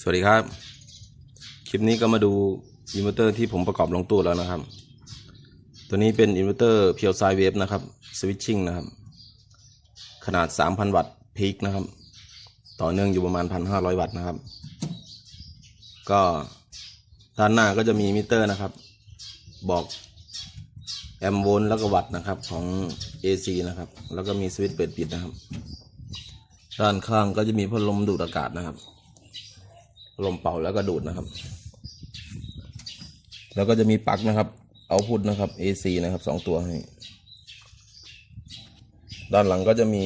สวัสดีครับ คลิปนี้ก็มาดูอินเวอร์เตอร์ที่ผมประกอบลงตู้แล้วนะครับ ตัวนี้เป็นอินเวอร์เตอร์เพียวไซเวฟนะครับสวิตชิ่งนะครับ ขนาด 3,000 วัตต์พีคนะครับ ต่อเนื่องอยู่ประมาณ 1,500 วัตต์นะครับ ก็ด้านหน้าก็จะมีมิเตอร์นะครับ บอกแอมโวลต์แล้วก็วัตต์นะครับของ AC นะครับ แล้วก็มีสวิตช์เปิดปิดนะครับ ด้านข้างก็จะมีพัดลมดูดอากาศนะครับ ลมเป่าแล้วก็ดูดนะครับ แล้วก็จะมีปลั๊กนะครับ เอาพุทนะครับ AC นะครับสองตัวให้ ด้านหลังก็จะมี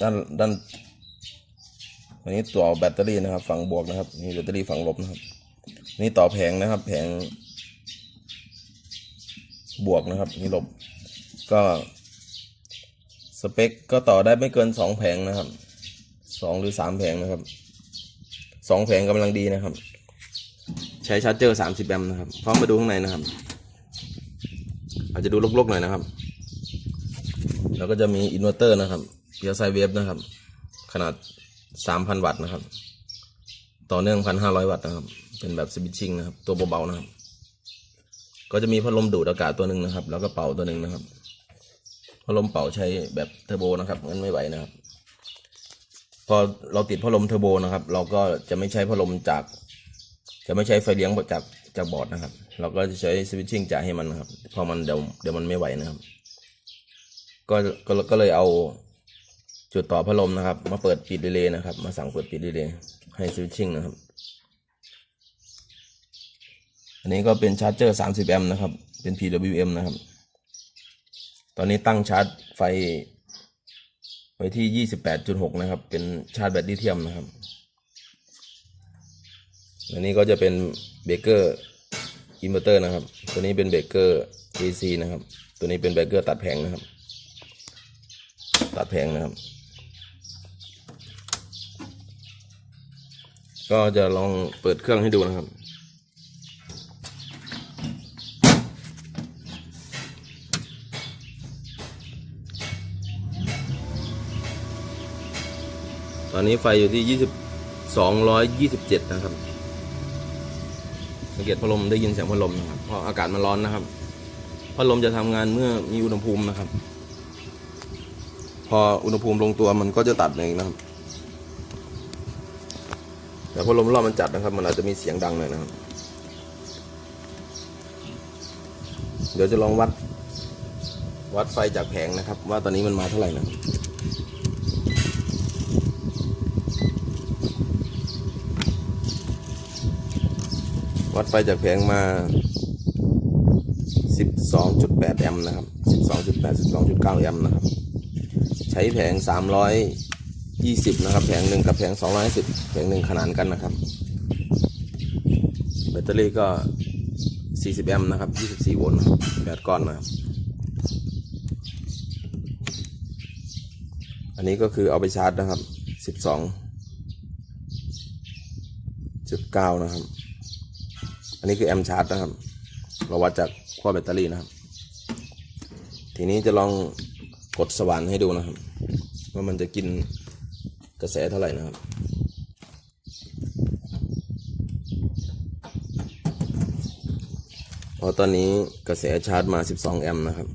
ด้านด้านอันนี้ตัวแบตเตอรี่นะครับ ฝั่งบวกนะครับ นี่แบตเตอรี่ฝั่งลบนะครับ นี่ต่อแผงนะครับ แผง บวกนะครับ นี่ลบ ก็สเปคก็ต่อได้ไม่เกินสองแผงนะครับสองหรือสามแผงนะครับ สองแผงกำลังดีนะครับ ใช้ชาร์จเจอร์สามสิบแอมป์นะครับพร้อมมาดูข้างในนะครับ อาจจะดูลกๆหน่อยนะครับ แล้วก็จะมีอินเวอร์เตอร์นะครับเพียวไซเวฟนะครับ ขนาดสามพันวัตต์นะครับ ต่อเนื่องพันห้าร้อยวัตต์นะครับ เป็นแบบสวิตชิ่งนะครับ ตัวเบาๆนะครับ ก็จะมีพัดลมดูดอากาศตัวหนึ่งนะครับ แล้วก็เป่าตัวหนึ่งนะครับพัดลมเป่าใช้แบบเทอร์โบนะครับงั้นไม่ไหวนะครับ พอเราติดพัดลมเทอร์โบนะครับ เราก็จะไม่ใช้พัดลมจาก จะไม่ใช้ไฟเลี้ยงจากจากบอร์ดนะครับ เราก็จะใช้สวิตชิ่งจ่ายให้มันนะครับพราะมันเดี๋ยวเดี๋ยวมันไม่ไหวนะครับ ก็ก็ก็เลยเอาจุดต่อพัดลมนะครับ มาเปิดปิดดีเลย์นะครับ มาสั่งเปิดปิดดีเลย์ให้สวิตชิ่งนะครับ อันนี้ก็เป็นชาร์จเจอร์ 30 แอมป์นะครับ เป็น PWM นะครับ ตอนนี้ตั้งชาร์จไฟ ไว้ที่28.6นะครับ เป็นชาร์จแบตลิเธียมนะครับ อันนี้ก็จะเป็นเบเกอร์อินเวอร์เตอร์นะครับ ตัวนี้เป็นเบเกอร์ AC นะครับ ตัวนี้เป็นเบเกอร์ตัดแผงนะครับ ตัดแผงนะครับ ก็จะลองเปิดเครื่องให้ดูนะครับ ตอนนี้ไฟอยู่ที่ยี่สิบสองร้อยยี่สิบเจ็ดนะครับ สังเกตพัดลมได้ยินเสียงพัดลมนะครับเพราะอากาศมันร้อนนะครับ พัดลมจะทำงานเมื่อมีอุณหภูมินะครับ พออุณหภูมิลงตัวมันก็จะตัดเองนะครับ แต่พัดลมรอบมันจัดนะครับ มันอาจจะมีเสียงดังหน่อยนะครับ เดี๋ยวจะลองวัด วัดไฟจากแผงนะครับ ว่าตอนนี้มันมาเท่าไหร่นะครับ วัดไฟจากแผงมา 12.8 แอมป์นะครับ 12.8 12.9 แอมป์นะครับ ใช้แผง 320 นะครับ แผงหนึ่งกับแผง 250 แผงหนึ่งขนานกันนะครับ แบตเตอรี่ก็ 40 แอมป์นะครับ 24 โวลต์นะครับแปดก้อนนะครับ อันนี้ก็คือเอาไปชาร์จนะครับ 12.9 นะครับ อันนี้คือแอมชาร์จนะครับ เราวัดจากขั้วแบตเตอรี่นะครับ ทีนี้จะลองกดสว่านให้ดูนะครับ ว่ามันจะกินกระแสเท่าไหร่นะครับพอตอนนี้กระแสชาร์จมา 12 แอมป์นะครับ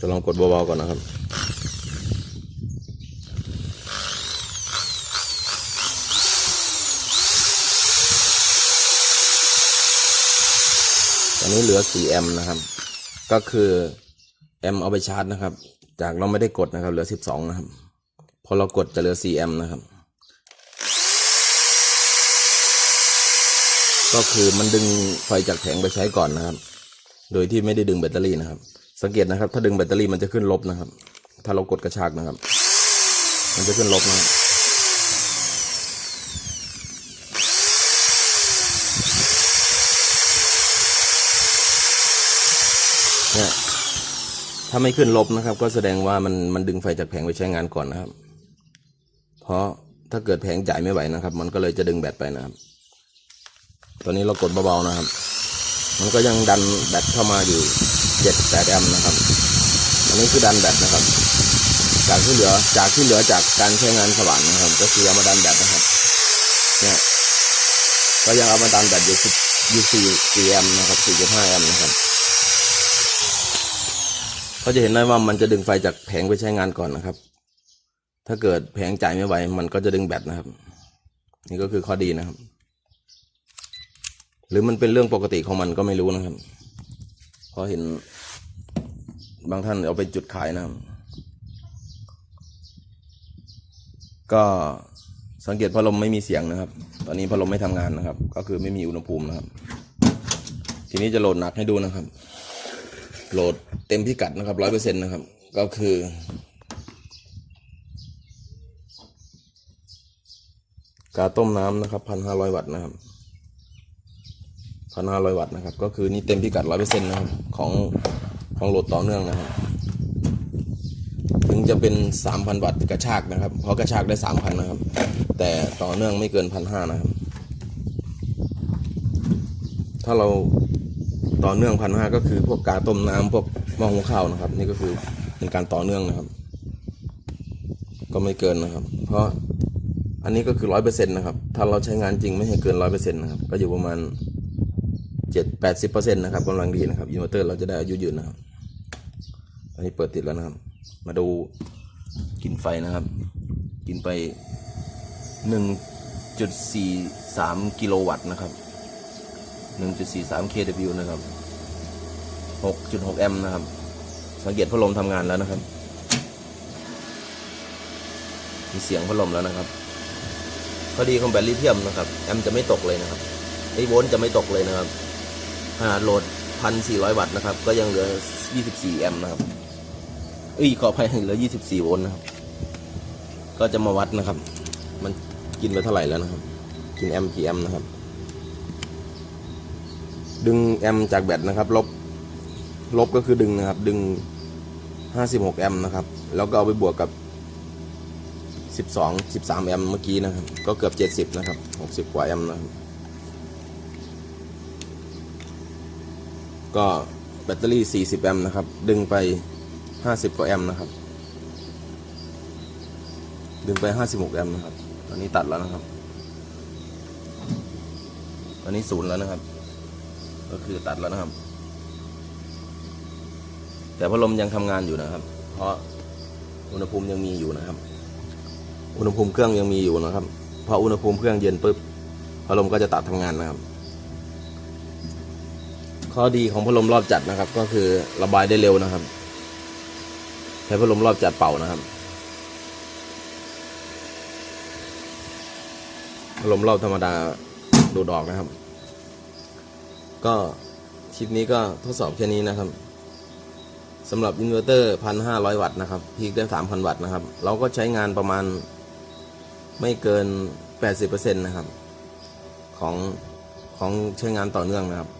จะลองกดเบาๆก่อนนะครับ นี้เหลือ 4 แอมป์นะครับ ก็คือแอมป์เอาไปชาร์จนะครับ จากเราไม่ได้กดนะครับ เหลือ 12 นะครับ พอเรากดจะเหลือ 4 แอมป์นะครับ ก็คือมันดึงไฟจากแผงไปใช้ก่อนนะครับ โดยที่ไม่ได้ดึงแบตเตอรี่นะครับ สังเกตนะครับ ถ้าดึงแบตเตอรี่มันจะขึ้นลบนะครับ ถ้าเรากดกระชากนะครับ มันจะขึ้นลบนะครับ ถ้าไม่ขึ้นลบนะครับ ก็แสดงว่ามันมันดึงไฟจากแผงไปใช้งานก่อนนะครับ เพราะถ้าเกิดแผงจ่ายไม่ไหวนะครับ มันก็เลยจะดึงแบตไปนะครับ ตอนนี้เรากดเบาๆนะครับ มันก็ยังดันแบตเข้ามาอยู่เจ็ดแปดแอมป์นะครับ อันนี้คือดันแบตนะครับ จากที่เหลือจากที่เหลือจากการใช้งานสว่านนะครับ ก็คือเอามาดันแบตนะครับ เนี่ยก็ยังเอามาดันแบตอยู่10อยู่4 4แอมป์นะครับ4.5แอมป์นะครับ ก็จะเห็นได้ว่ามันจะดึงไฟจากแผงไปใช้งานก่อนนะครับ ถ้าเกิดแผงจ่ายไม่ไหว มันก็จะดึงแบตนะครับ นี่ก็คือข้อดีนะครับ หรือมันเป็นเรื่องปกติของมันก็ไม่รู้นะครับพราะเห็นบางท่านเอาไปจุดขายนะครับ ก็สังเกตพัดลมไม่มีเสียงนะครับ ตอนนี้พัดลมไม่ทำงานนะครับ ก็คือไม่มีอุณหภูมินะครับ ทีนี้จะโหลดหนักให้ดูนะครับ โหลดเต็มพิกัดนะครับร้อยเปอร์เซ็นต์นะครับ ก็คือ กาต้มน้ำนะครับพันห้าร้อยวัตต์นะครับพันห้าร้อยวัตต์นะครับ ก็คือนี่เต็มพิกัดร้อยเปอร์เซ็นต์นะครับของของโหลดต่อเนื่องนะครับ ถึงจะเป็นสามพันวัตต์กระชากนะครับ เพราะกระชากได้สามพันนะครับ แต่ต่อเนื่องไม่เกินพันห้านะครับ ถ้าเรา ต่อเนื่องพันห้าก็คือพวกกาต้มน้ำพวกหม้อหุงข้าวนะครับ นี่ก็คือเป็นการต่อเนื่องนะครับ ก็ไม่เกินนะครับ เพราะอันนี้ก็คือร้อยเปอร์เซ็นต์นะครับ ถ้าเราใช้งานจริงไม่ให้เกินร้อยเปอร์เซ็นต์นะครับ ก็อยู่ประมาณเจ็ดแปดสิบเปอร์เซ็นต์นะครับกำลังดีนะครับอินเวอร์เตอร์เราจะได้อายุยืนนะครับ อันนี้เปิดติดแล้วนะครับ มาดูกินไฟนะครับ กินไปหนึ่งจุดสี่สามกิโลวัตต์นะครับ หนึ่งจุดสี่สาม kW นะครับหกจุดหกแอมป์นะครับ สังเกตพัดลมทำงานแล้วนะครับ มีเสียงพัดลมแล้วนะครับข้อดีของแบตลิเธียมนะครับ แอมป์จะไม่ตกเลยนะครับไอโวลต์จะไม่ตกเลยนะครับขนาดโหลดพันสี่ร้อยวัตต์นะครับ ก็ยังเหลือยี่สิบสี่แอมป์นะครับเอ้ยขออภัยเหลือยี่สิบสี่โวลต์นะครับ ก็จะมาวัดนะครับ มันกินไปเท่าไหร่แล้วนะครับ กินแอมป์กี่แอมป์นะครับ ดึงแอมจากแบตนะครับ ลบ ลบก็คือดึงนะครับ ดึงห้าสิบหกแอมนะครับ แล้วก็เอาไปบวกกับสิบสองสิบสามแอมเมื่อกี้นะครับ ก็เกือบเจ็ดสิบนะครับหกสิบกว่าแอมนะครับ ก็แบตเตอรี่ 40 แอมนะครับ ดึงไป 50 กว่าแอมนะครับ ดึงไป 56 แอมนะครับ ตอนนี้ตัดแล้วนะครับ ตอนนี้ศูนย์แล้วนะครับ ก็คือตัดแล้วนะครับ แต่พัดลมยังทำงานอยู่นะครับ เพราะอุณหภูมิยังมีอยู่นะครับ อุณหภูมิเครื่องยังมีอยู่นะครับพออุณหภูมิเครื่องเย็นปุ๊บพัดลมก็จะตัดทำงานนะครับ ข้อดีของพัดลมรอบจัดนะครับ ก็คือระบายได้เร็วนะครับใช้พัดลมรอบจัดเป่านะครับพัดลมรอบธรรมดาดูดออกนะครับ ก็คลิปนี้ก็ทดสอบแค่นี้นะครับสำหรับอินเวอร์เตอร์พันห้าร้อยวัตต์นะครับพีคได้สามพันวัตต์นะครับ เราก็ใช้งานประมาณไม่เกินแปดสิบเปอร์เซ็นต์นะครับ ของของใช้งานต่อเนื่องนะครับ